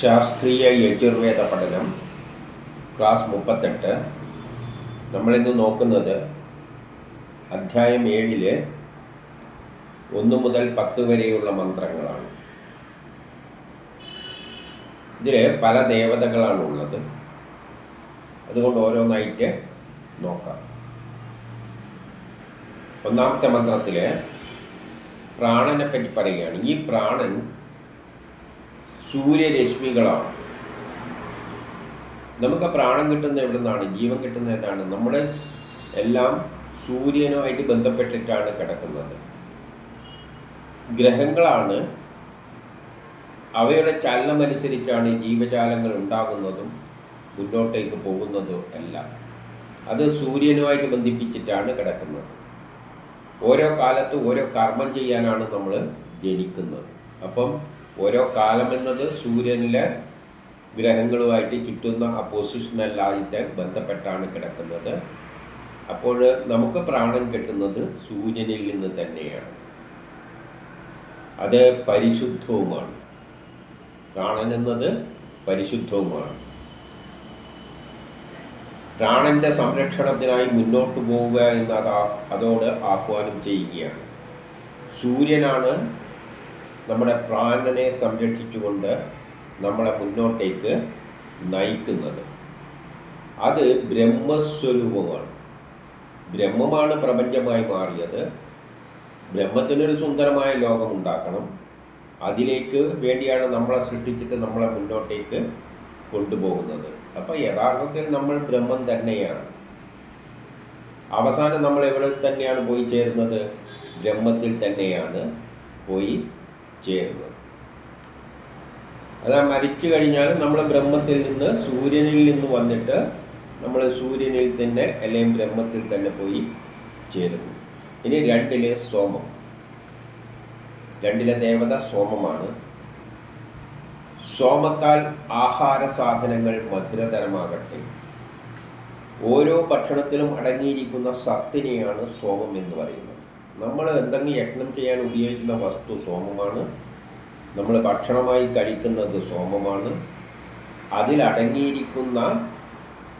ശാസ്ത്രീയ യജുർവേദ പഠനം ക്ലാസ് മുപ്പത്തെട്ട്. നമ്മളിന്ന് നോക്കുന്നത് അധ്യായം ഏഴിൽ ഒന്ന് മുതൽ പത്ത് വരെയുള്ള മന്ത്രങ്ങളാണ്. ഇതിൽ പല ദേവതകളാണ് ഉള്ളത് അതുകൊണ്ട് ഓരോന്നായിട്ട് നോക്കാം. ഒന്നാമത്തെ മന്ത്രത്തിൽ പ്രാണനെ പറ്റി പറയുകയാണ്. ഈ പ്രാണൻ സൂര്യരശ്മികളാണ്. നമുക്ക് പ്രാണം കിട്ടുന്ന എവിടെ നിന്നാണ് ജീവൻ കിട്ടുന്ന എന്താണ് നമ്മുടെ എല്ലാം സൂര്യനുമായിട്ട് ബന്ധപ്പെട്ടിട്ടാണ് കിടക്കുന്നത്. ഗ്രഹങ്ങളാണ്. അവയുടെ ചലനമനുസരിച്ചാണ് ജീവജാലങ്ങൾ ഉണ്ടാകുന്നതും മുന്നോട്ടേക്ക് പോകുന്നതും എല്ലാം. അത് സൂര്യനുമായിട്ട് ബന്ധിപ്പിച്ചിട്ടാണ് കിടക്കുന്നത്. ഓരോ കാലത്തും ഓരോ കർമ്മം ചെയ്യാനാണ് നമ്മൾ ജനിക്കുന്നത്. അപ്പം ഓരോ കാലം എന്നത് സൂര്യനിലെ ഗ്രഹങ്ങളുമായിട്ട് ചുറ്റുന്ന ആ പൊസിഷനല്ലായിട്ട് ബന്ധപ്പെട്ടാണ് കിടക്കുന്നത്. അപ്പോൾ നമുക്ക് പ്രാണൻ കിട്ടുന്നത് സൂര്യനിൽ നിന്ന് തന്നെയാണ്. അത് പരിശുദ്ധവുമാണ്. പ്രാണൻ എന്നത് പരിശുദ്ധവുമാണ്. പ്രാണന്റെ സംരക്ഷണത്തിനായി മുന്നോട്ട് പോവുക എന്ന് അതാ അതോട് ആഹ്വാനം ചെയ്യുകയാണ്. സൂര്യനാണ് നമ്മുടെ പ്രാണനെ സംരക്ഷിച്ചുകൊണ്ട് നമ്മളെ മുന്നോട്ടേക്ക് നയിക്കുന്നത്. അത് ബ്രഹ്മസ്വരൂപമാണ്. ബ്രഹ്മമാണ് പ്രപഞ്ചമായി മാറിയത്. ബ്രഹ്മത്തിനൊരു സുന്ദരമായ ലോകം ഉണ്ടാക്കണം. അതിലേക്ക് വേണ്ടിയാണ് നമ്മളെ സൃഷ്ടിച്ചിട്ട് നമ്മളെ മുന്നോട്ടേക്ക് കൊണ്ടുപോകുന്നത്. അപ്പോൾ യഥാർത്ഥത്തിൽ നമ്മൾ ബ്രഹ്മം തന്നെയാണ്. അവസാനം നമ്മൾ എവിടെ തന്നെയാണ് പോയി ചേരുന്നത്? ബ്രഹ്മത്തിൽ തന്നെയാണ് പോയി ചേരുന്നത് അതാ മരിച്ചു കഴിഞ്ഞാൽ നമ്മൾ ബ്രഹ്മത്തിൽ നിന്ന് സൂര്യനിൽ നിന്ന് വന്നിട്ട് നമ്മൾ സൂര്യനിൽ തന്നെ അല്ലെങ്കിൽ ബ്രഹ്മത്തിൽ തന്നെ പോയി ചേരുന്നു. ഇനി രണ്ടിലെ സോമം. രണ്ടിലെ ദേവത സോമമാണ്. സോമത്താൽ ആഹാര സാധനങ്ങൾ മധുരതരമാകട്ടെ. ഓരോ ഭക്ഷണത്തിലും അടങ്ങിയിരിക്കുന്ന സത്തിനെയാണ് സോമം എന്ന് പറയുന്നത്. നമ്മൾ എന്തെങ്കിലും യജ്ഞം ചെയ്യാൻ ഉപയോഗിക്കുന്ന വസ്തു സോമമാണ്. നമ്മൾ ഭക്ഷണമായി കഴിക്കുന്നത് സോമമാണ്. അതിലടങ്ങിയിരിക്കുന്ന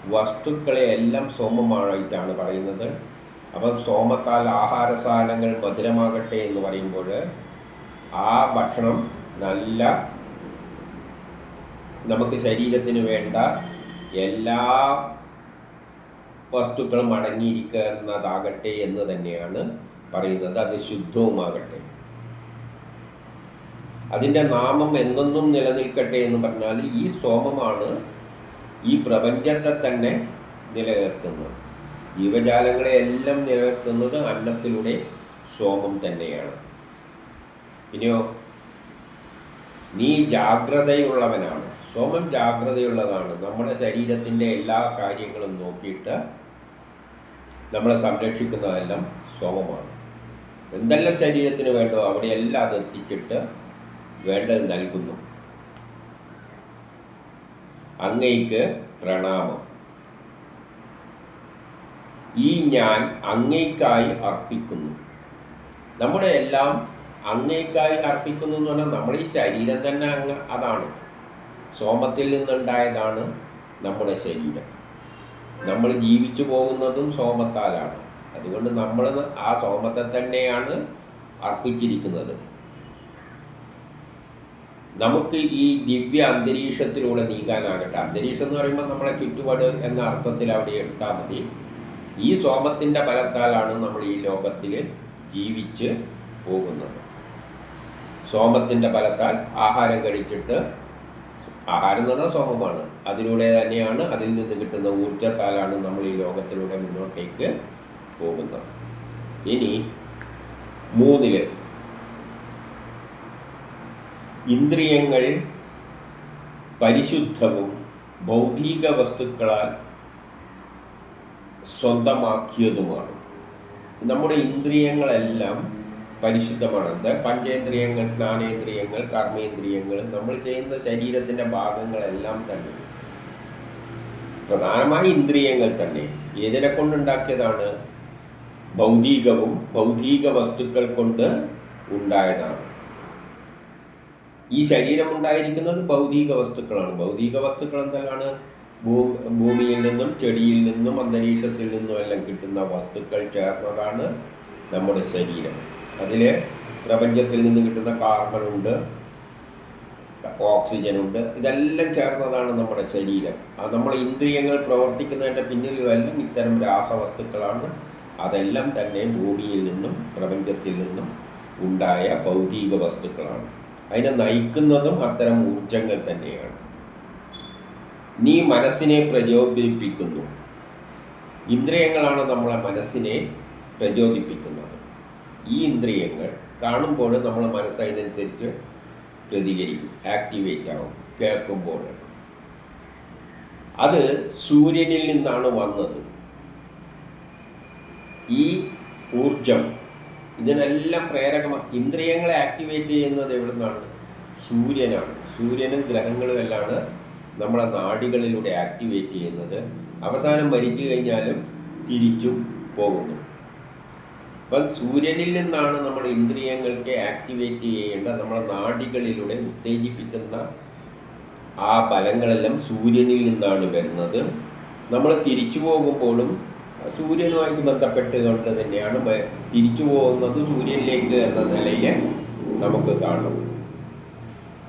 വസ്തുക്കളെ എല്ലാം സോമമായിട്ടാണ് പറയുന്നത്. അപ്പം സോമത്താൽ ആഹാര സാധനങ്ങൾ മധുരമാകട്ടെ എന്ന് പറയുമ്പോൾ ആ ഭക്ഷണം നല്ല നമുക്ക് ശരീരത്തിന് വേണ്ട എല്ലാ വസ്തുക്കളും അടങ്ങിയിരിക്കുന്നതാകട്ടെ എന്ന് തന്നെയാണ് പറയുന്നത് അത് ശുദ്ധവുമാകട്ടെ. അതിന്റെ നാമം എന്നെന്നും നിലനിൽക്കട്ടെ എന്ന് പറഞ്ഞാൽ ഈ സോമമാണ് ഈ പ്രപഞ്ചത്തെ തന്നെ നിലനിർത്തുന്നത്. ജീവജാലങ്ങളെ എല്ലാം നിലനിർത്തുന്നത് അന്നത്തിലൂടെ സോമം തന്നെയാണ്. ഇനിയോ നീ ജാഗ്രതയുള്ളവനാണ്. സോമം ജാഗ്രതയുള്ളതാണ്. നമ്മുടെ ശരീരത്തിന്റെ എല്ലാ കാര്യങ്ങളും നോക്കിയിട്ട് നമ്മളെ സംരക്ഷിക്കുന്നതെല്ലാം സോമമാണ്. എന്തെല്ലാം ശരീരത്തിന് വേണ്ടോ അവിടെയെല്ലാം അത് എത്തിച്ചിട്ട് വേണ്ടത് നൽകുന്നു. അങ്ങയ്ക്ക് പ്രണാമം. ഈ ഞാൻ അങ്ങയ്ക്കായി അർപ്പിക്കുന്നു. നമ്മുടെ എല്ലാം അങ്ങേക്കായി അർപ്പിക്കുന്നു എന്ന് പറഞ്ഞാൽ നമ്മുടെ ഈ ശരീരം തന്നെ അങ്ങ് അതാണ്. സോമത്തിൽ നിന്നുണ്ടായതാണ് നമ്മുടെ ശരീരം. നമ്മൾ ജീവിച്ചു പോകുന്നതും സോമത്താലാണ്. അതുകൊണ്ട് നമ്മൾ ആ സോമത്തെ തന്നെയാണ് അർപ്പിച്ചിരിക്കുന്നത്. നമുക്ക് ഈ ദിവ്യ അന്തരീക്ഷത്തിലൂടെ നീങ്ങാനാകട്ടെ. അന്തരീക്ഷം എന്ന് പറയുമ്പോൾ നമ്മളെ ചുറ്റുപാട് എന്ന അർത്ഥത്തിൽ അവിടെ എടുത്താൽ മതി. ഈ സോമത്തിന്റെ ഫലത്താലാണ് നമ്മൾ ഈ ലോകത്തിൽ ജീവിച്ച് പോകുന്നത്. സോമത്തിന്റെ ഫലത്താൽ ആഹാരം കഴിച്ചിട്ട് ആഹാരം എന്ന് പറഞ്ഞാൽ സോമമാണ്. അതിലൂടെ തന്നെയാണ് അതിൽ നിന്ന് കിട്ടുന്ന ഊർജത്താലാണ് നമ്മൾ ഈ ലോകത്തിലൂടെ മുന്നോട്ടേക്ക് പോകുന്നത്. ഇനി മൂന്നിൽ ഇന്ദ്രിയങ്ങൾ പരിശുദ്ധവും ഭൗതിക വസ്തുക്കളാൽ സ്വന്തമാക്കിയതുമാണ്. നമ്മുടെ ഇന്ദ്രിയങ്ങളെല്ലാം പരിശുദ്ധമാണ്. എന്താ? പഞ്ചേന്ദ്രിയങ്ങൾ ജ്ഞാനേന്ദ്രിയങ്ങൾ കർമ്മേന്ദ്രിയങ്ങൾ നമ്മൾ ചെയ്യുന്ന ശരീരത്തിന്റെ ഭാഗങ്ങളെല്ലാം തന്നെ. പ്രധാനമായി ഇന്ദ്രിയങ്ങൾ തന്നെ. ഏതിനെ കൊണ്ടുണ്ടാക്കിയതാണ്? ഭൗതികവും ഭൗതിക വസ്തുക്കൾ കൊണ്ട് ഉണ്ടായതാണ്. ഈ ശരീരം ഉണ്ടായിരിക്കുന്നത് ഭൗതിക വസ്തുക്കളാണ് ഭൗതിക വസ്തുക്കൾ എന്തെല്ലാം ഭൂമിയിൽ നിന്നും ചെടിയിൽ നിന്നും അന്തരീക്ഷത്തിൽ നിന്നും എല്ലാം കിട്ടുന്ന വസ്തുക്കൾ ചേർന്നതാണ് നമ്മുടെ ശരീരം. അതിൽ പ്രപഞ്ചത്തിൽ നിന്ന് കിട്ടുന്ന ഉണ്ട് ഓക്സിജൻ ഉണ്ട് ഇതെല്ലാം ചേർന്നതാണ് നമ്മുടെ ശരീരം. അത് നമ്മുടെ ഇന്ദ്രിയങ്ങൾ പ്രവർത്തിക്കുന്നതിന്റെ പിന്നിലുമെല്ലാം ഇത്തരം രാസവസ്തുക്കളാണ് അതെല്ലാം തന്നെ ഭൂമിയിൽ നിന്നും പ്രപഞ്ചത്തിൽ നിന്നും ഉണ്ടായ ഭൗതിക വസ്തുക്കളാണ്. അതിനെ നയിക്കുന്നതും അത്തരം ഊർജങ്ങൾ തന്നെയാണ്. നീ മനസ്സിനെ പ്രചോദിപ്പിക്കുന്നു. ഇന്ദ്രിയങ്ങളാണ് നമ്മളെ മനസ്സിനെ പ്രചോദിപ്പിക്കുന്നത്. ഈ ഇന്ദ്രിയങ്ങൾ കാണുമ്പോൾ നമ്മളെ മനസ്സ് അതിനനുസരിച്ച് പ്രതികരിക്കും ആക്ടിവേറ്റ് ആവും കേൾക്കുമ്പോൾ. അത് സൂര്യനിൽ നിന്നാണ് വന്നത്. ഈ ഊർജം ഇതിനെല്ലാം പ്രേരകമാണ് ഇന്ദ്രിയങ്ങളെ ആക്ടിവേറ്റ് ചെയ്യുന്നത് എവിടെ നിന്നാണ് സൂര്യനാണ്. സൂര്യനും ഗ്രഹങ്ങളും എല്ലാമാണ് നമ്മളെ നാടികളിലൂടെ ആക്ടിവേറ്റ് ചെയ്യുന്നത്. അവസാനം മരിച്ചു കഴിഞ്ഞാലും തിരിച്ചും പോകുന്നു. അപ്പം സൂര്യനിൽ നിന്നാണ് നമ്മൾ ഇന്ദ്രിയങ്ങൾക്ക് ആക്ടിവേറ്റ് ചെയ്യേണ്ട നമ്മളെ നാടികളിലൂടെ ഉത്തേജിപ്പിക്കുന്ന ആ ഫലങ്ങളെല്ലാം സൂര്യനിൽ നിന്നാണ് വരുന്നത്. നമ്മൾ തിരിച്ചു പോകുമ്പോഴും സൂര്യനുമായിട്ട് ബന്ധപ്പെട്ടുകൊണ്ട് തന്നെയാണ് തിരിച്ചു പോകുന്നത് സൂര്യനിലേക്ക് എന്ന നിലയിൽ നമുക്ക് കാണാം.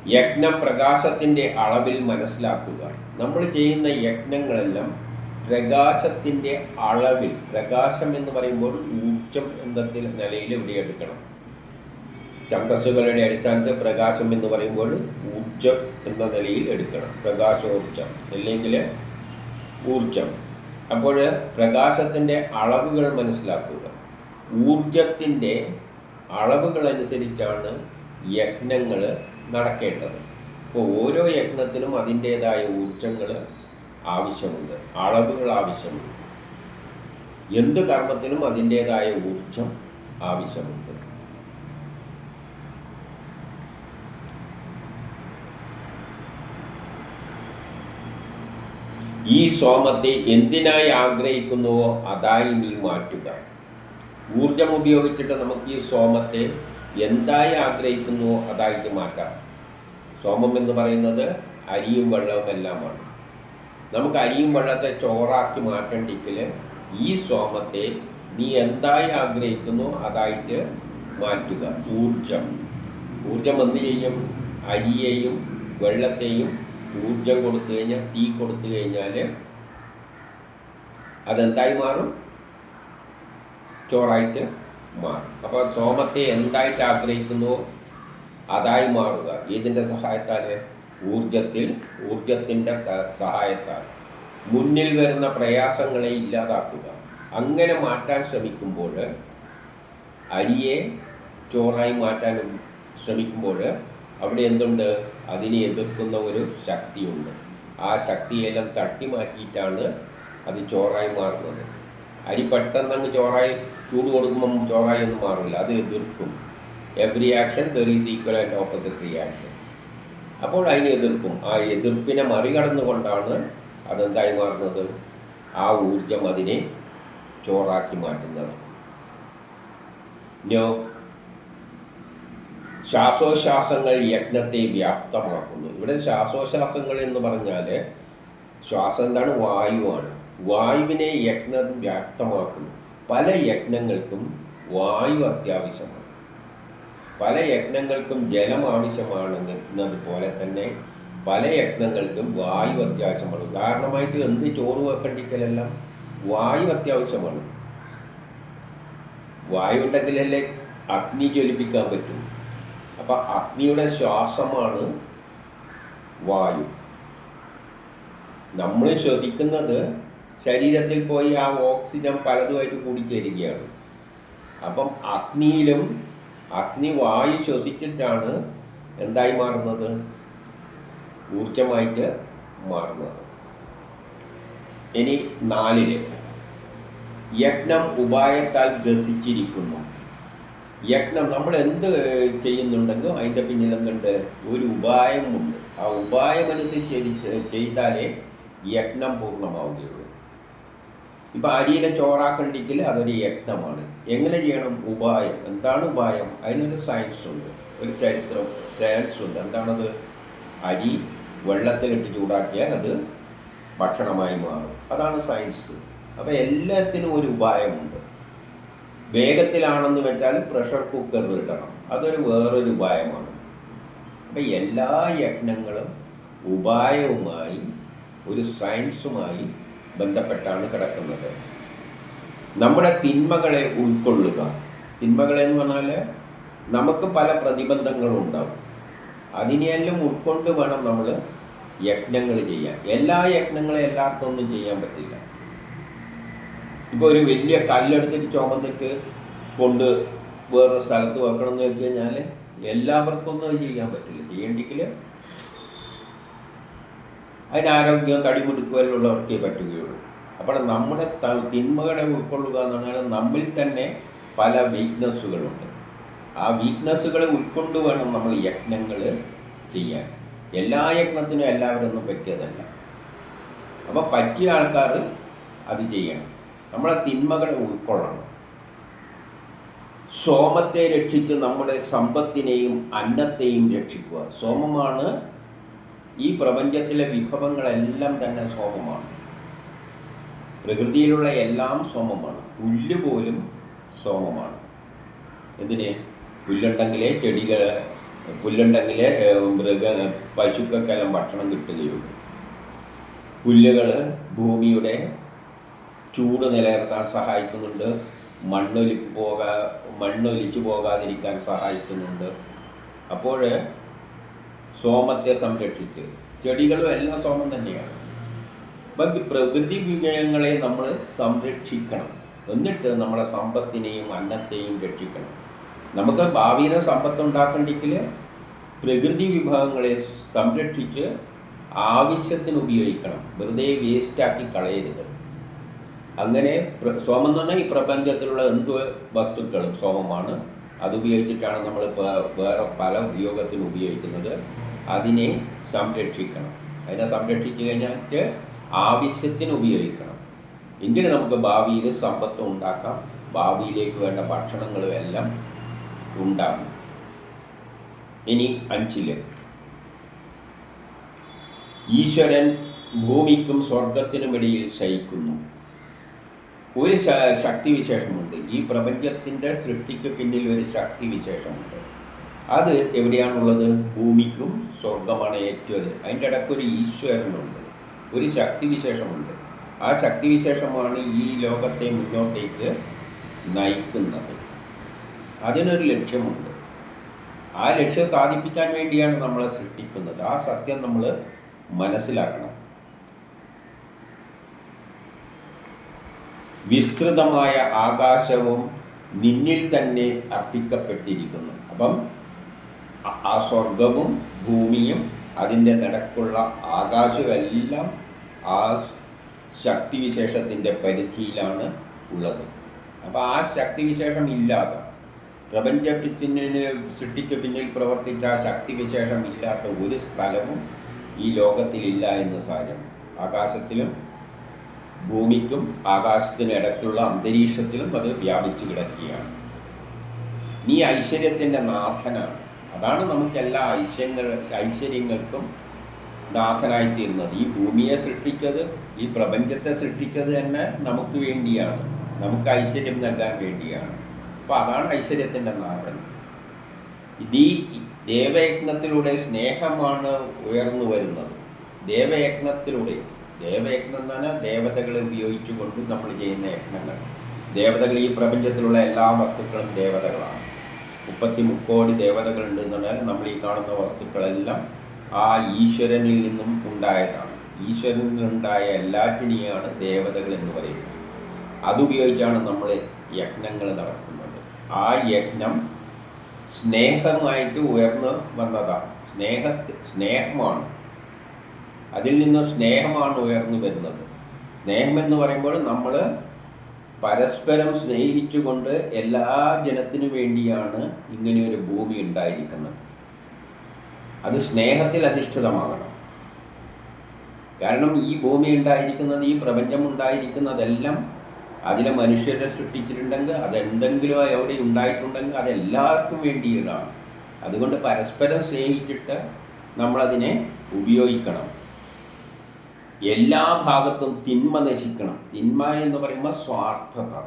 യജ്ഞപ്രകാശത്തിന്റെ അളവിൽ മനസ്സിലാക്കുക. നമ്മൾ ചെയ്യുന്ന യജ്ഞങ്ങളെല്ലാം പ്രകാശത്തിന്റെ അളവിൽ പ്രകാശം എന്ന് പറയുമ്പോൾ ഊർജം എന്ന നിലയിൽ ഇവിടെ എടുക്കണം. ചന്ദസ്സുകളുടെ അടിസ്ഥാനത്തിൽ പ്രകാശം എന്ന് പറയുമ്പോൾ ഊർജം എന്ന നിലയിൽ എടുക്കണം. പ്രകാശോർജം അല്ലെങ്കിൽ ഊർജം അപ്പോൾ പ്രകാശത്തിന്റെ അളവുകൾ മനസ്സിലാക്കുക. ഊർജത്തിന്റെ അളവുകൾ അനുസരിച്ചാണ് യജ്ഞങ്ങൾ നടക്കേണ്ടത്. അപ്പോൾ ഓരോ യജ്ഞത്തിനും അതിന്റേതായ ഊർജങ്ങൾ ആവശ്യമുണ്ട് അളവുകൾ ആവശ്യമുണ്ട്. എന്ത് കർമ്മത്തിനും അതിന്റേതായ ഊർജം ആവശ്യമുണ്ട്. ഈ സോമത്തെ എന്തിനായി ആഗ്രഹിക്കുന്നുവോ അതായി നീ മാറ്റുക. ഊർജം ഉപയോഗിച്ചിട്ട് നമുക്ക് ഈ സോമത്തെ എന്തായി ആഗ്രഹിക്കുന്നുവോ അതായിട്ട് മാറ്റാം. സോമം എന്ന് പറയുന്നത് അരിയും വെള്ളവും എല്ലാമാണ്. നമുക്ക് അരിയും വെള്ളത്തെ ചോറാക്കി മാറ്റണ്ടെങ്കിൽ ഈ സോമത്തെ നീ എന്തായി ആഗ്രഹിക്കുന്നു അതായിട്ട് മാറ്റുക. ഊർജം ഊർജം എന്ത് ചെയ്യും? അരിയെയും വെള്ളത്തെയും ഊർജം കൊടുത്തു കഴിഞ്ഞാൽ തീ കൊടുത്തു കഴിഞ്ഞാൽ അതെന്തായി മാറും? ചോറായിട്ട് മാറും. അപ്പോൾ സോമത്തെ എന്തായിട്ട് ആഗ്രഹിക്കുന്നു? അതായി മാറുക. ഏതിന്റെ സഹായത്താൽ ഊർജത്തിൽ ഊർജത്തിന്റെ സഹായത്താൽ മുന്നിൽ വരുന്ന പ്രയാസങ്ങളെ ഇല്ലാതാക്കുക. അങ്ങനെ മാറ്റാൻ ശ്രമിക്കുമ്പോൾ അരിയെ ചോറായി മാറ്റാൻ ശ്രമിക്കുമ്പോൾ അവിടെ എന്തുണ്ട്? അതിനെ എതിർക്കുന്ന ഒരു ശക്തിയുണ്ട്. ആ ശക്തിയെല്ലാം തട്ടി മാറ്റിയിട്ടാണ് അത് ചോറായി മാറുന്നത്. അരി പെട്ടെന്ന് അങ്ങ് ചോറായി ചൂട് കൊടുക്കുമ്പം ചോറായി ഒന്നും മാറില്ല. അത് എതിർക്കും. Every action there is equal and opposite reaction അപ്പോൾ അതിനെ എതിർക്കും. ആ എതിർപ്പിനെ മറികടന്നുകൊണ്ടാണ് അതെന്തായി മാറുന്നത്? ആ ഊർജം അതിനെ ചോറാക്കി മാറ്റുന്നത്. നോ ശ്വാസോച്ഛ്വാസങ്ങൾ യജ്ഞത്തെ വ്യാപ്തമാക്കുന്നു. ഇവിടെ ശ്വാസോച്ഛ്വാസങ്ങൾ എന്ന് പറഞ്ഞാൽ ശ്വാസം എന്താണ്? വായുവാണ് വായുവിനെ യജ്ഞം വ്യാപ്തമാക്കുന്നു. പല യജ്ഞങ്ങൾക്കും വായു അത്യാവശ്യമാണ്. പല യജ്ഞങ്ങൾക്കും ജലം ആവശ്യമാണെന്നതുപോലെ തന്നെ പല യജ്ഞങ്ങൾക്കും വായു അത്യാവശ്യമാണ്. ഉദാഹരണമായിട്ട് എന്ത് ചോറ് വെക്കണ്ടിക്കലെല്ലാം വായു അത്യാവശ്യമാണ്. വായു ഉണ്ടെങ്കിലല്ലേ അഗ്നി ജ്വലിപ്പിക്കാൻ പറ്റും. അപ്പം അഗ്നിയുടെ ശ്വാസമാണ് വായു. നമ്മൾ ശ്വസിക്കുന്നത് ശരീരത്തിൽ പോയി ആ ഓക്സിജൻ പലതുമായിട്ട് കൂടിച്ചേരുകയാണ്. അപ്പം അഗ്നിയിലും അഗ്നി വായു ശ്വസിച്ചിട്ടാണ് എന്തായി മാറുന്നത്? ഊർജമായിട്ട് മാറുന്നത്. ഇനി നാലിൽ. യജ്ഞം ഉപായത്താൽ ഗ്രസിച്ചിരിക്കുന്നു. യജ്ഞം നമ്മൾ എന്ത് ചെയ്യുന്നുണ്ടെങ്കിലും അതിന്റെ പിന്നിൽ എന്തുണ്ട് ഒരു ഉപായമുണ്ട്. ആ ഉപായം അനുസരിച്ച് ചെയ്താലേ യജ്ഞം പൂർണമാവുകയുള്ളൂ. ഇപ്പം അരിയിലെ ചോറാക്കണ്ടെങ്കിൽ അതൊരു യജ്ഞമാണ്. എങ്ങനെ ചെയ്യണം? ഉപായം. എന്താണ് ഉപായം? അതിനൊരു സയൻസ് ഉണ്ട്. ഒരു ചരിത്രം സയൻസ് ഉണ്ട്. എന്താണത്? അരി വെള്ളത്തിലിട്ട് ചൂടാക്കിയാൽ അത് ഭക്ഷണമായി മാറും. അതാണ് സയൻസ് അപ്പോൾ എല്ലാത്തിനും ഒരു ഉപായമുണ്ട്. വേഗത്തിലാണെന്ന് വെച്ചാൽ പ്രഷർ കുക്കറിൽ ഇടണം. അതൊരു വേറൊരു ഉപായമാണ്. അപ്പം എല്ലാ യജ്ഞങ്ങളും ഉപായവുമായി ഒരു സയൻസുമായി ബന്ധപ്പെട്ടാണ് കിടക്കുന്നത്. നമ്മുടെ തിന്മകളെ ഉൾക്കൊള്ളുക. തിന്മകളെന്ന് പറഞ്ഞാൽ നമുക്ക് പല പ്രതിബന്ധങ്ങളും ഉണ്ടാവും. അതിനെയെല്ലാം ഉൾക്കൊണ്ട് വേണം നമ്മൾ യജ്ഞങ്ങൾ ചെയ്യാൻ. എല്ലാ യജ്ഞങ്ങളും എല്ലാവർക്കും ഒന്നും ചെയ്യാൻ പറ്റില്ല. ഇപ്പോൾ ഒരു വലിയ കല്ലെടുത്തിട്ട് ചുമന്നിട്ട് കൊണ്ട് വേറൊരു സ്ഥലത്ത് വെക്കണം എന്ന് വെച്ച് കഴിഞ്ഞാൽ എല്ലാവർക്കും ഒന്നും ചെയ്യാൻ പറ്റില്ല. ചെയ്യേണ്ടിക്കില്ല അതിന് ആരോഗ്യം തടിമുടുക്കുവല്ലുള്ളവർക്കേ പറ്റുകയുള്ളൂ. അപ്പോൾ നമ്മുടെ തിന്മകളെ ഉൾക്കൊള്ളുക എന്ന് പറഞ്ഞാൽ നമ്മിൽ തന്നെ പല വീക്ക്നെസ്സുകളുണ്ട് ആ വീക്ക്നെസ്സുകളെ ഉൾക്കൊണ്ട് വേണം നമ്മൾ യജ്ഞങ്ങൾ ചെയ്യാൻ. എല്ലാ യജ്ഞത്തിനും എല്ലാവരൊന്നും പറ്റിയതല്ല. അപ്പോൾ പറ്റിയ ആൾക്കാർ അത് ചെയ്യണം. നമ്മളെ തിന്മകളെ ഉൾക്കൊള്ളണം. സോമത്തെ രക്ഷിച്ച് നമ്മുടെ സമ്പത്തിനെയും അന്നത്തെയും രക്ഷിക്കുക. സോമമാണ് ഈ പ്രപഞ്ചത്തിലെ വിഭവങ്ങളെല്ലാം തന്നെ സോമമാണ്. പ്രകൃതിയിലുള്ള എല്ലാം സോമമാണ്. പുല്ല് പോലും സോമമാണ്. എന്തിന്? പുല്ലുണ്ടെങ്കിലേ ചെടികൾ പുല്ലുണ്ടെങ്കിലേ മൃഗ പശുക്കൾക്കെല്ലാം ഭക്ഷണം കിട്ടുകയുള്ളൂ. പുല്ലുകൾ ഭൂമിയുടെ ചൂട് നിലനിർത്താൻ സഹായിക്കുന്നുണ്ട്. മണ്ണൊലിപ്പ് പോകാ മണ്ണൊലിച്ചു പോകാതിരിക്കാൻ സഹായിക്കുന്നുണ്ട്. അപ്പോൾ സോമത്തെ സംരക്ഷിച്ച് ചെടികളും എല്ലാം സോമം തന്നെയാണ്. അപ്പം പ്രകൃതി വിജയങ്ങളെ നമ്മൾ സംരക്ഷിക്കണം. എന്നിട്ട് നമ്മുടെ സമ്പത്തിനെയും അന്നത്തെയും രക്ഷിക്കണം. നമുക്ക് ഭാവിയിലെ സമ്പത്ത് ഉണ്ടാക്കണ്ടെങ്കിൽ പ്രകൃതി വിഭവങ്ങളെ സംരക്ഷിച്ച് ആവശ്യത്തിന് ഉപയോഗിക്കണം. വെറുതെ വേസ്റ്റാക്കി കളയരുത്. അങ്ങനെ സോമം എന്ന് പറഞ്ഞാൽ ഈ പ്രപഞ്ചത്തിലുള്ള എന്ത് വസ്തുക്കളും സോമമാണ്. അത് ഉപയോഗിച്ചിട്ടാണ് നമ്മൾ വേറെ പല ഉപയോഗത്തിന് ഉപയോഗിക്കുന്നത്. അതിനെ സംരക്ഷിക്കണം. അതിനെ സംരക്ഷിച്ചു കഴിഞ്ഞിട്ട് ആവശ്യത്തിന് ഉപയോഗിക്കണം. എങ്കിൽ നമുക്ക് ഭാവിയിൽ സമ്പത്ത് ഉണ്ടാക്കാം. ഭാവിയിലേക്ക് വേണ്ട ഭക്ഷണങ്ങളും എല്ലാം ഉണ്ടാകും ഇനി അഞ്ചിൽ. ഈശ്വരൻ ഭൂമിക്കും സ്വർഗത്തിനുമിടയിൽ ശയിക്കുന്നു. ഒരു ശക്തിവിശേഷമുണ്ട് ഈ പ്രപഞ്ചത്തിന്റെ സൃഷ്ടിക്ക് പിന്നിൽ ഒരു ശക്തിവിശേഷമുണ്ട് അത് എവിടെയാണുള്ളത്? ഭൂമിക്കും സ്വർഗമാണ് ഏറ്റവും അതിന്റെ ഇടയ്ക്ക് ഒരു ഈശ്വരനുണ്ട്. ഒരു ശക്തിവിശേഷമുണ്ട് ആ ശക്തിവിശേഷമാണ് ഈ ലോകത്തെ മുന്നോട്ടേക്ക് നയിക്കുന്നത്. അതിനൊരു ലക്ഷ്യമുണ്ട്. ആ ലക്ഷ്യം സാധിപ്പിക്കാൻ വേണ്ടിയാണ് നമ്മളെ സൃഷ്ടിക്കുന്നത്. ആ സത്യം നമ്മൾ മനസ്സിലാക്കണം. വിസ്തൃതമായ ആകാശവും നിന്നിൽ തന്നെ അർപ്പിക്കപ്പെട്ടിരിക്കുന്നു. അപ്പം ആ- സ്വർഗവും ഭൂമിയും അതിന്റെ നടക്കുള്ള ആകാശമെല്ലാം ആ ശക്തിവിശേഷത്തിന്റെ പരിധിയിലാണ് ഉള്ളത്. അപ്പോൾ ആ ശക്തിവിശേഷം ഇല്ലാതെ പ്രപഞ്ചത്തിന് സൃഷ്ടിക്ക് പിന്നിൽ പ്രവർത്തിച്ച ആ ശക്തിവിശേഷം ഇല്ലാത്ത ഒരു സ്ഥലവും ഈ ലോകത്തിലില്ല എന്ന് സാരം. ആകാശത്തിലും ഭൂമിക്കും ആകാശത്തിനും ഇടയ്ക്കുള്ള അന്തരീക്ഷത്തിലും അത് വ്യാപിച്ചു കിടക്കുകയാണ്. നീ ഐശ്വര്യത്തിന്റെ നാഥനാണ്. അതാണ് നമുക്ക് എല്ലാ ഐശ്വര്യങ്ങൾ ഐശ്വര്യങ്ങൾക്കും നാഥനായിത്തീരുന്നത്. ഈ ഭൂമിയെ സൃഷ്ടിച്ചത് ഈ പ്രപഞ്ചത്തെ സൃഷ്ടിച്ചത് തന്നെ നമുക്ക് വേണ്ടിയാണ്. നമുക്ക് ഐശ്വര്യം നൽകാൻ വേണ്ടിയാണ്. അപ്പോൾ അതാണ് ഐശ്വര്യത്തിന്റെ നാഥൻ. ഈ ദേവയജ്ഞത്തിലൂടെ സ്നേഹമാണ് ഉയർന്നു വരുന്നത്. ദേവയജ്ഞത്തിലൂടെ ദേവയജ്ഞം എന്ന് പറഞ്ഞാൽ ദേവതകളെ ഉപയോഗിച്ചുകൊണ്ട് നമ്മൾ ചെയ്യുന്ന യജ്ഞങ്ങൾ. ദേവതകൾ ഈ പ്രപഞ്ചത്തിലുള്ള എല്ലാ വസ്തുക്കളും ദേവതകളാണ്. മുപ്പത്തി മുക്കോടി ദേവതകളുണ്ട് എന്ന് പറഞ്ഞാൽ നമ്മൾ ഈ കാണുന്ന വസ്തുക്കളെല്ലാം ആ ഈശ്വരനിൽ നിന്നും ഉണ്ടായതാണ്. ഈശ്വരനിൽ എല്ലാറ്റിനെയാണ് ദേവതകൾ എന്ന് പറയുന്നത്. അതുപയോഗിച്ചാണ് നമ്മൾ യജ്ഞങ്ങൾ നടക്കുന്നത് ആ യജ്ഞം സ്നേഹമായിട്ട് ഉയർന്നു വന്നതാണ്. സ്നേഹ സ്നേഹമാണ്. അതിൽ നിന്ന് സ്നേഹമാണ് ഉയർന്നു വരുന്നത്. സ്നേഹം എന്ന് പറയുമ്പോൾ നമ്മൾ പരസ്പരം സ്നേഹിച്ചുകൊണ്ട് എല്ലാ ജനത്തിനു വേണ്ടിയാണ് ഇങ്ങനെയൊരു ഭൂമി ഉണ്ടായിരിക്കുന്നത്. അത് സ്നേഹത്തിൽ അധിഷ്ഠിതമാകണം. കാരണം ഈ ഭൂമി ഉണ്ടായിരിക്കുന്നത് ഈ പ്രപഞ്ചം ഉണ്ടായിരിക്കുന്നതെല്ലാം അതിലെ മനുഷ്യരെ സൃഷ്ടിച്ചിട്ടുണ്ടെങ്കിൽ അതെന്തെങ്കിലും എവിടെ ഉണ്ടായിട്ടുണ്ടെങ്കിൽ അതെല്ലാവർക്കും വേണ്ടിയിട്ടാണ്. അതുകൊണ്ട് പരസ്പരം സ്നേഹിച്ചിട്ട് നമ്മളതിനെ ഉപയോഗിക്കണം. എല്ലാ ഭാഗത്തും തിന്മ നശിക്കണം. തിന്മ എന്ന് പറയുമ്പോൾ സ്വാർത്ഥത.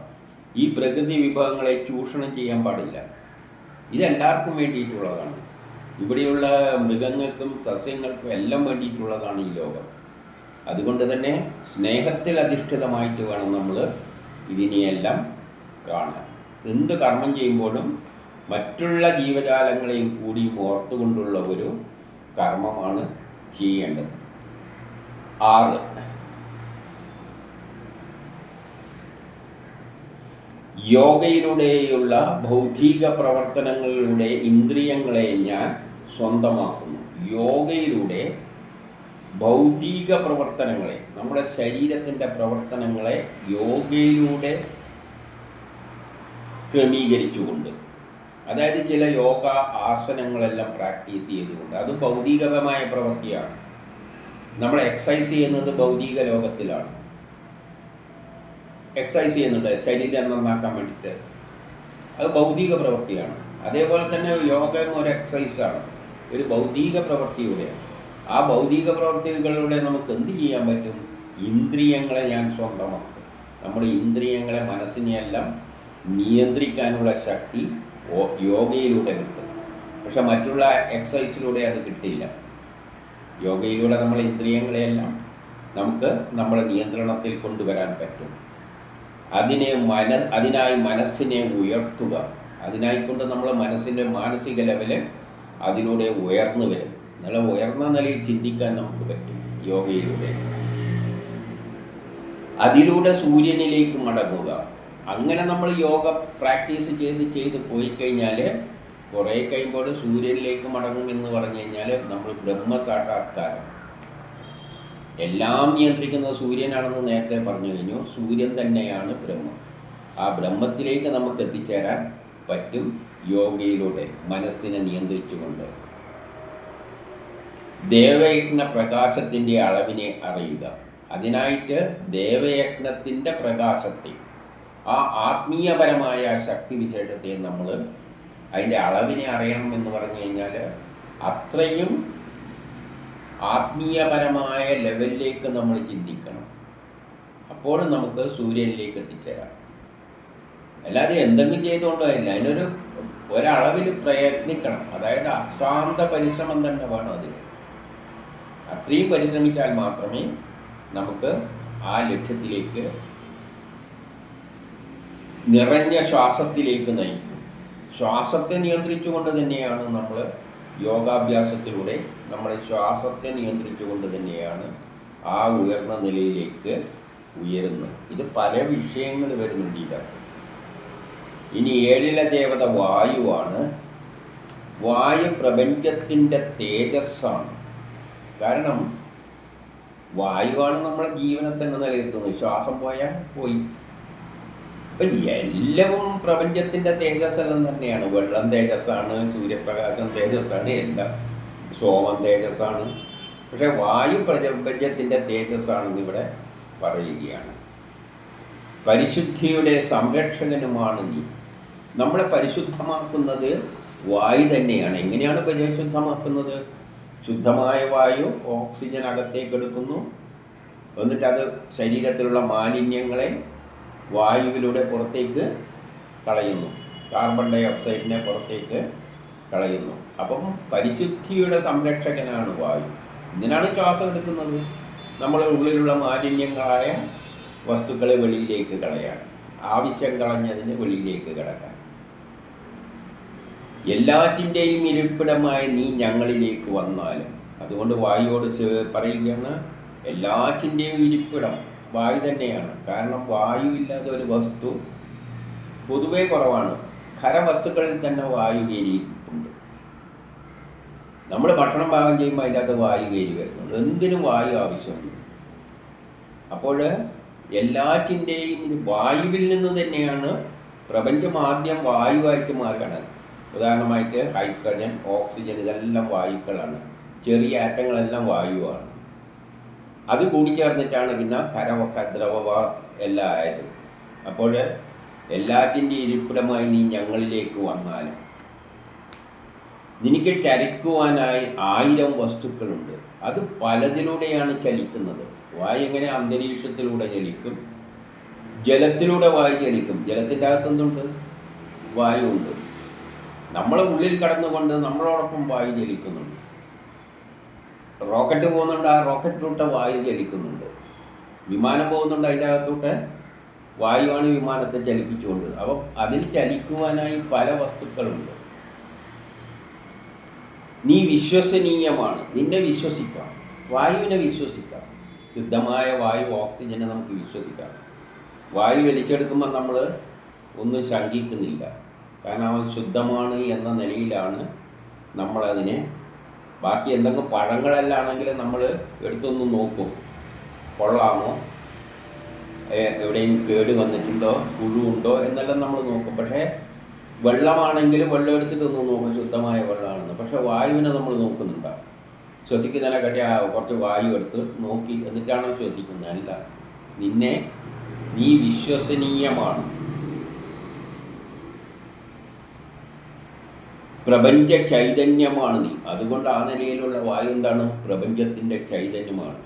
ഈ പ്രകൃതി വിഭവങ്ങളെ ചൂഷണം ചെയ്യാൻ പാടില്ല. ഇതെല്ലാവർക്കും വേണ്ടിയിട്ടുള്ളതാണ്. ഇവിടെയുള്ള മൃഗങ്ങൾക്കും സസ്യങ്ങൾക്കും എല്ലാം വേണ്ടിയിട്ടുള്ളതാണ് ഈ ലോകം. അതുകൊണ്ട് തന്നെ സ്നേഹത്തിൽ അധിഷ്ഠിതമായിട്ട് വേണം നമ്മൾ ഇതിനെയെല്ലാം കാണാൻ. എന്ത് കർമ്മം ചെയ്യുമ്പോഴും മറ്റുള്ള ജീവജാലങ്ങളെയും കൂടി ഓർത്തുകൊണ്ടുള്ള ഒരു കർമ്മമാണ് ചെയ്യേണ്ടത്. ആറ് യോഗയിലൂടെയുള്ള ഭൗതിക പ്രവർത്തനങ്ങളിലൂടെ ഇന്ദ്രിയങ്ങളെ ഞാൻ സ്വന്തമാക്കുന്നു. യോഗയിലൂടെ ഭൗതിക പ്രവർത്തനങ്ങളെ നമ്മുടെ ശരീരത്തിന്റെ പ്രവർത്തനങ്ങളെ യോഗയിലൂടെ ക്രമീകരിച്ചുകൊണ്ട് അതായത് ചില യോഗ ആസനങ്ങളെല്ലാം പ്രാക്ടീസ് ചെയ്തുകൊണ്ട് അത് ഭൗതികപരമായ പ്രവൃത്തിയാണ്. നമ്മൾ എക്സസൈസ് ചെയ്യുന്നത് ഭൗതിക ലോകത്തിലാണ്. എക്സസൈസ് ചെയ്യുന്നുണ്ട്. ശരീരം നന്നാക്കാൻ വേണ്ടിയിട്ട് അത് ഭൗതിക പ്രവൃത്തിയാണ്. അതേപോലെ തന്നെ യോഗ എന്നൊരു എക്സസൈസാണ് ഒരു ഭൗതിക പ്രവൃത്തിയുടെ. ആ ഭൗതിക പ്രവൃത്തികളിലൂടെ നമുക്ക് എന്ത് ചെയ്യാൻ പറ്റും? ഇന്ദ്രിയങ്ങളെ ഞാൻ സ്വന്തമാക്കും. നമ്മുടെ ഇന്ദ്രിയങ്ങളെ മനസ്സിനെയെല്ലാം നിയന്ത്രിക്കാനുള്ള ശക്തി യോഗയിലൂടെ കിട്ടും പക്ഷെ മറ്റുള്ള എക്സസൈസിലൂടെ അത് കിട്ടില്ല യോഗയിലൂടെ നമ്മൾ ഇന്ദ്രിയങ്ങളെയെല്ലാം നമുക്ക് നമ്മുടെ നിയന്ത്രണത്തിൽ കൊണ്ടുവരാൻ പറ്റും. അതിനെ മന അതിനായി മനസ്സിനെ ഉയർത്തുക. അതിനായിക്കൊണ്ട് നമ്മൾ മനസ്സിന്റെ മാനസിക ലെവൽ അതിലൂടെ ഉയർന്നു വരും. നല്ല ഉയർന്ന നിലയിൽ ചിന്തിക്കാൻ നമുക്ക് പറ്റും യോഗയിലൂടെ. അതിലൂടെ സൂര്യനിലേക്ക് മടങ്ങുക. അങ്ങനെ നമ്മൾ യോഗ പ്രാക്ടീസ് ചെയ്ത് ചെയ്ത് പോയി കഴിഞ്ഞാൽ കുറേ കഴിയുമ്പോൾ സൂര്യനിലേക്ക് മടങ്ങും എന്ന് പറഞ്ഞു കഴിഞ്ഞാൽ നമ്മൾ ബ്രഹ്മസാക്ഷാത്കാരം. എല്ലാം നിയന്ത്രിക്കുന്നത് സൂര്യനാണെന്ന് നേരത്തെ പറഞ്ഞു കഴിഞ്ഞു. സൂര്യൻ തന്നെയാണ് ബ്രഹ്മം. ആ ബ്രഹ്മത്തിലേക്ക് നമുക്ക് എത്തിച്ചേരാൻ പറ്റും യോഗയിലൂടെ മനസ്സിനെ നിയന്ത്രിച്ചുകൊണ്ട്. ദേവയജ്ഞ പ്രകാശത്തിന്റെ അളവിനെ അറിയുക. അതിനായിട്ട് ദേവയജ്ഞത്തിന്റെ പ്രകാശത്തെ ആ ആത്മീയപരമായ ശക്തിവിശേഷത്തെ നമ്മൾ അതിന്റെ അളവിനെ അറിയണം എന്ന് പറഞ്ഞു കഴിഞ്ഞാൽ അത്രയും ആത്മീയപരമായ ലെവലിലേക്ക് നമ്മൾ ചിന്തിക്കണം. അപ്പോൾ നമുക്ക് സൂര്യനിലേക്ക് എത്തിച്ചേരാം. അല്ലാതെ എന്തെങ്കിലും ചെയ്തുകൊണ്ടല്ല അതിനൊരു ഒരളവിൽ പ്രയത്നിക്കണം. അതായത് അശ്രാന്ത പരിശ്രമം തന്നെ വേണം അതിന്. അത്രയും പരിശ്രമിച്ചാൽ മാത്രമേ നമുക്ക് ആ ലക്ഷ്യത്തിലേക്ക് നിറഞ്ഞ ശ്വാസത്തിലേക്ക് നയിക്കും. ശ്വാസത്തെ നിയന്ത്രിച്ചുകൊണ്ട് തന്നെയാണ് നമ്മൾ യോഗാഭ്യാസത്തിലൂടെ നമ്മുടെ ശ്വാസത്തെ നിയന്ത്രിച്ചുകൊണ്ട് തന്നെയാണ് ആ ഉയർന്ന നിലയിലേക്ക് ഉയരുന്നത്. ഇത് പല വിഷയങ്ങൾ വരുന്നുണ്ട് ഇതാക്കും ഇനി ഏഴിലെ ദേവത വായുവാണ്. വായു പ്രപഞ്ചത്തിന്റെ തേജസ്സാണ്. കാരണം വായുവാണ് നമ്മളെ ജീവനെ തന്നെ നിലനിർത്തുന്നത്. ശ്വാസം പോയാൽ പോയി. അപ്പം പ്രപഞ്ചത്തിന്റെ പ്രപഞ്ചത്തിന്റെ തേജസ്സെല്ലാം തന്നെയാണ്. വെള്ളം തേജസ്സാണ് സൂര്യപ്രകാശം തേജസ്സാണ് എല്ലാം സോമം തേജസ്സാണ്. പക്ഷെ വായു പ്രപഞ്ചത്തിന്റെ തേജസ്സാണെന്ന് ഇവിടെ പറയുകയാണ്. പരിശുദ്ധിയുടെ സംരക്ഷകനുമാണ് നീ നമ്മളെ പരിശുദ്ധമാക്കുന്നത് വായു തന്നെയാണ്. എങ്ങനെയാണ് പരിശുദ്ധമാക്കുന്നത്? ശുദ്ധമായ വായു ഓക്സിജൻ അകത്തേക്ക് എടുക്കുന്നു. എന്നിട്ട് അത് ശരീരത്തിലുള്ള മാലിന്യങ്ങളെ വായുവിലൂടെ പുറത്തേക്ക് കളയുന്നു. കാർബൺ ഡൈ ഓക്സൈഡിനെ പുറത്തേക്ക് കളയുന്നു. അപ്പം പരിശുദ്ധിയുടെ സംരക്ഷകനാണ് വായു. ഇതിനാണ് ശ്വാസം എടുക്കുന്നത്? നമ്മുടെ ഉള്ളിലുള്ള മാലിന്യങ്ങളായ വസ്തുക്കളെ വെളിയിലേക്ക് കളയാൻ ആവശ്യം കളഞ്ഞതിന് വെളിയിലേക്ക് കിടക്കാൻ എല്ലാറ്റിന്റെയും ഇരിപ്പിടമായി നീ ഞങ്ങളിലേക്ക് വന്നാലും അതുകൊണ്ട് വായുവോട് പറയുകയാണ് എല്ലാറ്റിന്റെയും ഇരിപ്പിടം വായു തന്നെയാണ്. കാരണം വായു ഇല്ലാതെ ഒരു വസ്തു പൊതുവേ കുറവാണ്. ഖരവസ്തുക്കളിൽ തന്നെ വായു കയറിയിട്ടുണ്ട്. നമ്മൾ ഭക്ഷണം പാകം ചെയ്യുമ്പോൾ അതിന്റെ അകത്ത് വായു കയറി വരുന്നുണ്ട് എന്തിനും വായു ആവശ്യമുണ്ട് അപ്പോൾ എല്ലാറ്റിന്റെയും വായുവിൽ നിന്ന് തന്നെയാണ് പ്രപഞ്ചം ആദ്യം വായുവായിട്ട് മാറുകയാണ്. ഉദാഹരണമായിട്ട് ഹൈഡ്രജൻ ഓക്സിജൻ ഇതെല്ലാം വായുക്കളാണ്. ചെറിയ ആറ്റങ്ങളെല്ലാം വായുവാണ്. അത് കൂടിച്ചേർന്നിട്ടാണ് പിന്നെ കരവക്ക ദ്രവവ എല്ലാം ആയത്. അപ്പോൾ എല്ലാറ്റിന്റെ ഇരിപ്പിടമായി നീ ഞങ്ങളിലേക്ക് വന്നാലും. നിനക്ക് ചലിക്കുവാനായി ആയിരം വസ്തുക്കളുണ്ട്. അത് പലതിലൂടെയാണ് ചലിക്കുന്നത്. വായു എങ്ങനെ അന്തരീക്ഷത്തിലൂടെ ചലിക്കും? ജലത്തിലൂടെ വായു ചലിക്കും. ജലത്തിന്റെ അകത്ത് എന്തുണ്ട് വായു ഉണ്ട് നമ്മളെ ഉള്ളിൽ കടന്നുകൊണ്ട് നമ്മളോടൊപ്പം വായു ചലിക്കുന്നുണ്ട്. റോക്കറ്റ് പോകുന്നുണ്ട് ആ റോക്കറ്റിലൂടെ വായു ചലിക്കുന്നുണ്ട്. വിമാനം പോകുന്നുണ്ട് അതിന്റെ അകത്തോട്ട് വായുവാണ് വിമാനത്തെ ചലിപ്പിച്ചുകൊണ്ട്. അപ്പം അതിൽ ചലിക്കുവാനായി പല വസ്തുക്കളുണ്ട്. നീ വിശ്വസനീയമാണ്. നിന്നെ വിശ്വസിക്കാം. വായുവിനെ വിശ്വസിക്കാം. ശുദ്ധമായ വായു ഓക്സിജനെ നമുക്ക് വിശ്വസിക്കാം. വായു വലിച്ചെടുക്കുമ്പോൾ നമ്മൾ ഒന്നും ശങ്കിക്കുന്നില്ല. കാരണം അവൻ ശുദ്ധമാണ് എന്ന നിലയിലാണ് നമ്മളതിനെ ബാക്കി എന്തെങ്കിലും പഴങ്ങളെല്ലാം ആണെങ്കിൽ നമ്മൾ എടുത്തൊന്ന് നോക്കും. കൊള്ളാമോ? എവിടെയും കേട് വന്നിട്ടുണ്ടോ? പുഴുണ്ടോ എന്നെല്ലാം നമ്മൾ നോക്കും. പക്ഷേ വെള്ളമാണെങ്കിൽ വെള്ളം എടുത്തിട്ട് ഒന്ന് നോക്കും. ശുദ്ധമായ വെള്ളമാണെന്ന്. പക്ഷേ വായുവിനെ നമ്മൾ നോക്കുന്നുണ്ടാവും ശ്വസിക്കുന്നതിനെ കട്ടി ആ കുറച്ച് വായു എടുത്ത് നോക്കി. എന്നിട്ടാണോ ശ്വസിക്കുന്നത്. അല്ല നിന്നെ നീ വിശ്വസനീയമാണ്. പ്രപഞ്ച ചൈതന്യമാണ് നീ. അതുകൊണ്ട് ആ നിലയിലുള്ള വായു എന്താണ്? പ്രപഞ്ചത്തിന്റെ ചൈതന്യമാണ്.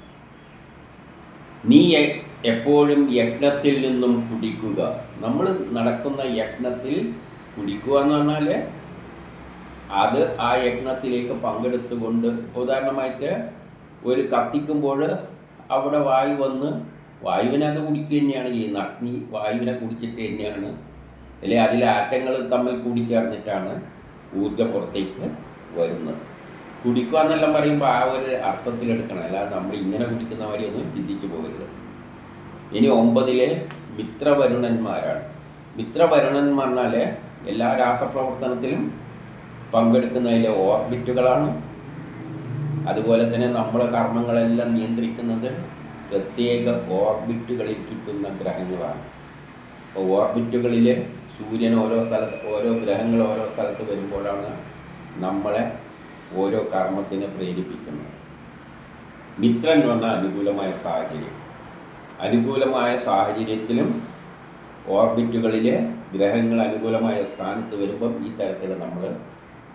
നീ എപ്പോഴും യജ്ഞത്തിൽ നിന്നും കുടിക്കുക. നമ്മൾ നടക്കുന്ന യജ്ഞത്തിൽ കുടിക്കുക എന്ന് പറഞ്ഞാൽ അത് ആ യജ്ഞത്തിലേക്ക് പങ്കെടുത്തുകൊണ്ട് ഉദാഹരണമായിട്ട് ഒരു കത്തിക്കുമ്പോൾ അവിടെ വായു വന്ന് വായുവിനെ അത് കുടിക്കുക തന്നെയാണ് ചെയ്യുന്നത്. അഗ്നി വായുവിനെ കുടിച്ചിട്ട് തന്നെയാണ്. അല്ലെ അതിലെ ആറ്റങ്ങൾ തമ്മിൽ കൂടിച്ചേർന്നിട്ടാണ് ഊർജം പുറത്തേക്ക് വരുന്നത്. കുടിക്കുക എന്നെല്ലാം പറയുമ്പോൾ ആ ഒരു അർത്ഥത്തിലെടുക്കണം അല്ലാതെ നമ്മൾ ഇങ്ങനെ കുടിക്കുന്ന മാതിരിയൊന്നും ചിന്തിച്ചു പോകരുത്. ഇനി ഒമ്പതിലെ മിത്രവരുണന്മാരാണ്. മിത്രവരുണൻ പറഞ്ഞാൽ എല്ലാ രാസപ്രവർത്തനത്തിലും പങ്കെടുക്കുന്നതിലെ ഓർബിറ്റുകളാണ്. അതുപോലെ തന്നെ നമ്മളെ കർമ്മങ്ങളെല്ലാം നിയന്ത്രിക്കുന്നത് പ്രത്യേക ഓർബിറ്റുകളിൽ ചുറ്റുന്ന ഗ്രഹങ്ങളാണ്. അപ്പോൾ ഓർബിറ്റുകളിൽ സൂര്യൻ ഓരോ സ്ഥലത്ത് ഓരോ ഗ്രഹങ്ങൾ ഓരോ സ്ഥലത്ത് വരുമ്പോഴാണ് നമ്മളെ ഓരോ കർമ്മത്തിനെ പ്രേരിപ്പിക്കുന്നത്. മിത്രൻ വന്ന അനുകൂലമായ സാഹചര്യം. അനുകൂലമായ സാഹചര്യത്തിലും ഓർബിറ്റുകളിലെ ഗ്രഹങ്ങൾ അനുകൂലമായ സ്ഥാനത്ത് വരുമ്പം ഈ തരത്തിൽ നമ്മൾ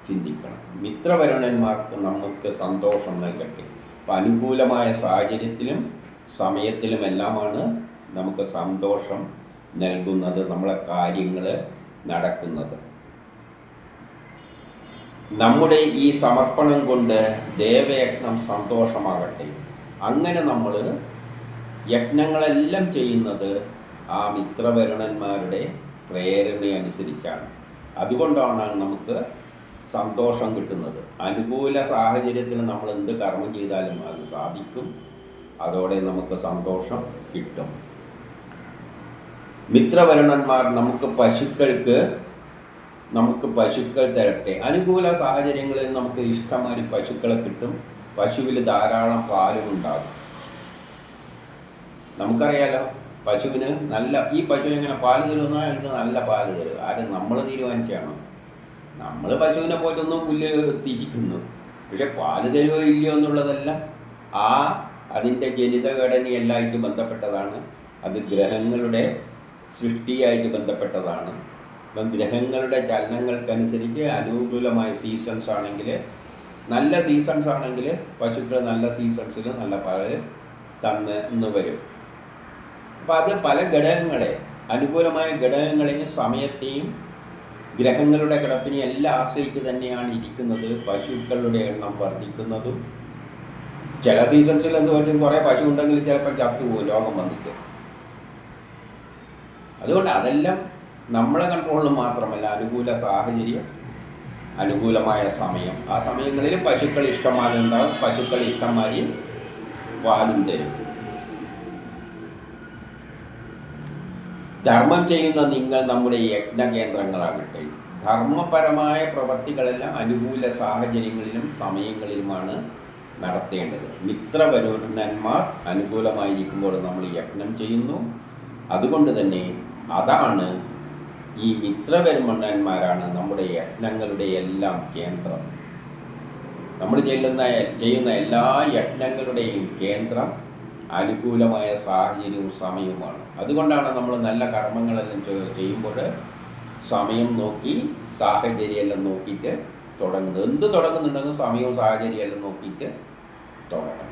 ചിന്തിക്കണം. മിത്രവരുണന്മാർക്ക് നമുക്ക് സന്തോഷം നൽകട്ടെ. അപ്പം അനുകൂലമായ സാഹചര്യത്തിലും സമയത്തിലുമെല്ലാമാണ് നമുക്ക് സന്തോഷം നൽകുന്നത് നമ്മളെ കാര്യങ്ങൾ നടക്കുന്നത്. നമ്മുടെ ഈ സമർപ്പണം കൊണ്ട് ദേവയജ്ഞം സന്തോഷമാകട്ടെ. അങ്ങനെ നമ്മൾ യജ്ഞങ്ങളെല്ലാം ചെയ്യുന്നത് ആ മിത്രവരുണന്മാരുടെ പ്രേരണയനുസരിച്ചാണ് അതുകൊണ്ടാണ് നമുക്ക് സന്തോഷം കിട്ടുന്നത്. അനുകൂല സാഹചര്യത്തിൽ നമ്മൾ എന്ത് കർമ്മം ചെയ്താലും അത് സാധിക്കും. അതോടെ നമുക്ക് സന്തോഷം കിട്ടും. മിത്രവരുണന്മാർ നമുക്ക് പശുക്കൾക്ക് നമുക്ക് പശുക്കൾ തരട്ടെ. അനുകൂല സാഹചര്യങ്ങളിൽ നമുക്ക് ഇഷ്ടമാതിരി പശുക്കളെ കിട്ടും. പശുവിൽ ധാരാളം പാലും ഉണ്ടാകും. നമുക്കറിയാലോ പശുവിന് നല്ല ഈ പശു എങ്ങനെ പാൽ തരുമെന്നാൽ ഇത് നല്ല പാൽ തരും. ആരും നമ്മൾ തീരുമാനിച്ചാണോ. നമ്മൾ പശുവിനെ പോയിട്ടൊന്നും പുല്ല് തിരിക്കുന്നു. പക്ഷെ പാൽ തരുമോ ഇല്ലയോ എന്നുള്ളതല്ല ആ അതിന്റെ ജനിതഘടനയെല്ലാമായിട്ട് ബന്ധപ്പെട്ടതാണ്. അത് ഗ്രഹങ്ങളുടെ സൃഷ്ടിയായിട്ട് ബന്ധപ്പെട്ടതാണ്. ഇപ്പം ഗ്രഹങ്ങളുടെ ചലനങ്ങൾക്കനുസരിച്ച് അനുകൂലമായ സീസൺസ് ആണെങ്കിൽ നല്ല സീസൺസ് ആണെങ്കിൽ പശുക്കൾ നല്ല സീസൺസിൽ നല്ല പാൽ തന്ന് എന്ന് വരും. അപ്പം അത് പല ഘടകങ്ങളെ അനുകൂലമായ ഘടകങ്ങളെയും സമയത്തെയും ഗ്രഹങ്ങളുടെ കിടപ്പിനെ എല്ലാം ആശ്രയിച്ച് തന്നെയാണ് ഇരിക്കുന്നത് പശുക്കളുടെ എണ്ണം വർദ്ധിക്കുന്നതും. ചില സീസൺസിൽ എന്ത് പറ്റും? കുറേ പശു ഉണ്ടെങ്കിൽ ചിലപ്പോൾ ചത്തു പോകും രോഗം വന്നിട്ട്. അതുകൊണ്ട് അതെല്ലാം നമ്മളെ കൺട്രോളിൽ മാത്രമല്ല അനുകൂല സാഹചര്യം അനുകൂലമായ സമയം. ആ സമയങ്ങളിൽ പശുക്കൾ ഇഷ്ടംമാതിരി ഉണ്ടാകും പശുക്കൾ ഇഷ്ടമായി പാലും തരും. ധർമ്മം ചെയ്യുന്ന നിങ്ങൾ നമ്മുടെ യജ്ഞകേന്ദ്രങ്ങളാകട്ടെ ധർമ്മപരമായ പ്രവൃത്തികളെല്ലാം അനുകൂല സാഹചര്യങ്ങളിലും സമയങ്ങളിലുമാണ് നടത്തേണ്ടത്. മിത്രവരുണന്മാർ അനുകൂലമായിരിക്കുമ്പോൾ നമ്മൾ യജ്ഞം ചെയ്യുന്നു. അതുകൊണ്ട് തന്നെ അതാണ് ഈ മിത്രവരുമണ്ണന്മാരാണ് നമ്മുടെ യജ്ഞങ്ങളുടെ എല്ലാം കേന്ദ്രം. നമ്മൾ ചെല്ലുന്ന ചെയ്യുന്ന എല്ലാ യജ്ഞങ്ങളുടെയും കേന്ദ്രം അനുകൂലമായ സാഹചര്യവും സമയവുമാണ്. അതുകൊണ്ടാണ് നമ്മൾ നല്ല കർമ്മങ്ങളെല്ലാം ചെയ്യുമ്പോൾ സമയം നോക്കി സാഹചര്യമെല്ലാം നോക്കിയിട്ട് തുടങ്ങുന്നത്. എന്ത് തുടങ്ങുന്നുണ്ടെങ്കിൽ സമയവും സാഹചര്യമെല്ലാം നോക്കിയിട്ട് തുടങ്ങണം.